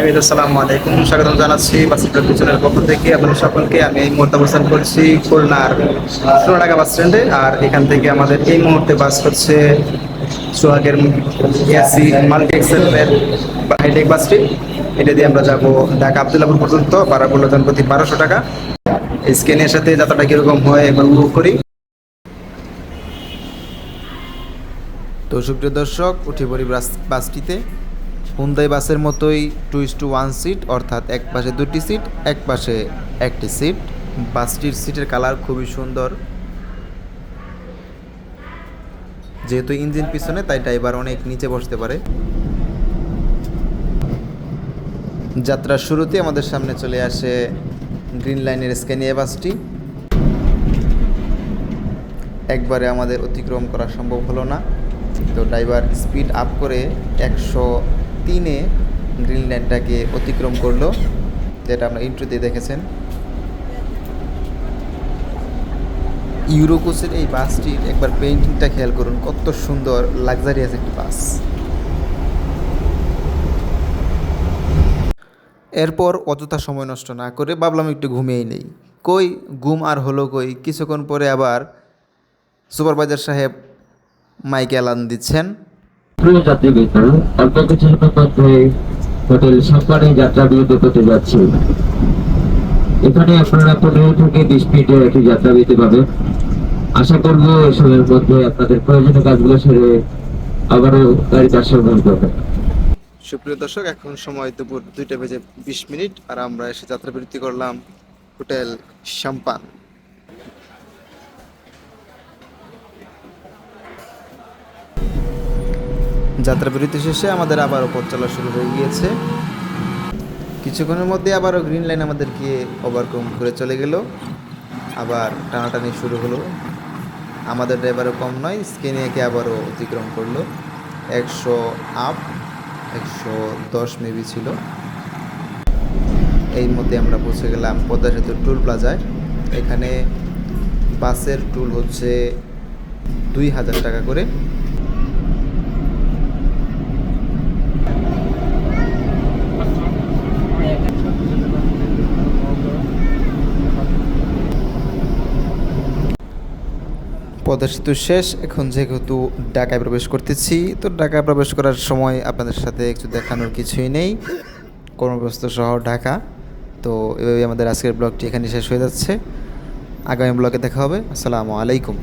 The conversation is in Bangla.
আসসালামু আলাইকুম। স্বাগতম জানাচ্ছি বাসিপুর পিছনের পক্ষ থেকে। আপনাদের সকলকে আমি এই মুহূর্তে অবস্থান করছি খুলনার সোনাডাঙ্গা বাস স্ট্যান্ডে। আর এখান থেকে আমাদের এই মুহূর্তে বাস করছে সোহাগের এসি মাল্টি এক্সেলের হাইটেক বাসটি এটা দিয়ে আমরা যাব ঢাকা আবদুল্লাপুর পর্যন্ত। ভাড়া পড়ল জনপ্রতি বারোশো টাকা। স্ক্যানের সাথে যাত্রাটা কীরকম হয় একবার উপভোগ করি। তো সুপ্রিয় দর্শক, উঠে পড়ি বাসটিতে। হুন্দাই বাসের মতোই two is to one seat অর্থাৎ এক পাশে দুটি সিট এক পাশে একটি সিট বাসটির সিটের কালার খুবই সুন্দর। যেহেতু ইঞ্জিন পিছনে, তাই ড্রাইভার অনেক নিচে বসতে পারে। যাত্রার শুরুতে আমাদের সামনে চলে আসে গ্রিন লাইনের স্ক্যানিয়া বাসটি। একবারে আমাদের অতিক্রম করা সম্ভব হলো না। তো ড্রাইভার স্পিড আপ করে একশো তিনে গ্রিন লাইনটাকে অতিক্রম করল, যেটা আমরা ইন্ট্রোতে দেখেছেন। ইউরোকোসের এই বাসটির একবার পেন্টিংটা খেয়াল করুন, কত সুন্দর লাক্সারিয়াস একটি বাস। এরপর অযথা সময় নষ্ট না করে ভাবলাম একটু ঘুমিয়েই নেই। কই, ঘুম আর হলো কই? কিছুক্ষণ পরে আবার সুপারভাইজার সাহেব মাইকে অ্যালান দিচ্ছেন। প্রিয় যাত্রীবৃন্দ অল্প কিছুক্ষণের মধ্যে হোটেল সম্পানে যাত্রা বিরতি করতে যাচ্ছি। এখানে আপনারা পনেরো থেকে বিশ মিনিটে একটি যাত্রা বিরতি পাবেন আশা করব এই সময়ের মধ্যে আপনাদের প্রয়োজনীয় কাজগুলো সেরে আবারও গাড়িতে অংশগ্রহণ করবেন। সুপ্রিয় দর্শক, এখন সময় দুপুর দুইটা বেজে বিশ মিনিট, আর আমরা এসে যাত্রা বিরতি করলাম হোটেল শ্যাম্পান যাত্রা বিরতি শেষে আমাদের আবারও পথ চলা শুরু হয়ে গিয়েছে। কিছুক্ষণের মধ্যে আবারও গ্রিন লাইন আমাদের আমাদেরকে ওভারকম করে চলে গেল। আবার টানাটানি শুরু হলো। আমাদের ড্রাইভারও কম নয় স্কেনিয়াকে আবারও অতিক্রম করল। একশো আপ একশো দশ মেবি ছিল। এই মধ্যে আমরা পৌঁছে গেলাম পদ্মা সেতুর টুল প্লাজায় এখানে বাসের টুল হচ্ছে দুই হাজার টাকা করে। পদ্মা সেতু শেষ। এখন যেহেতু ঢাকায় প্রবেশ করতেছি, তো ঢাকায় প্রবেশ করার সময় আপনাদের সাথে কিছু দেখানোর কিছুই নেই। কর্মব্যস্ত শহর ঢাকা। তো এভাবেই আমাদের আজকের ব্লগটি এখানে শেষ হয়ে যাচ্ছে। আগামী ব্লগে দেখা হবে। আসসালামু আলাইকুম।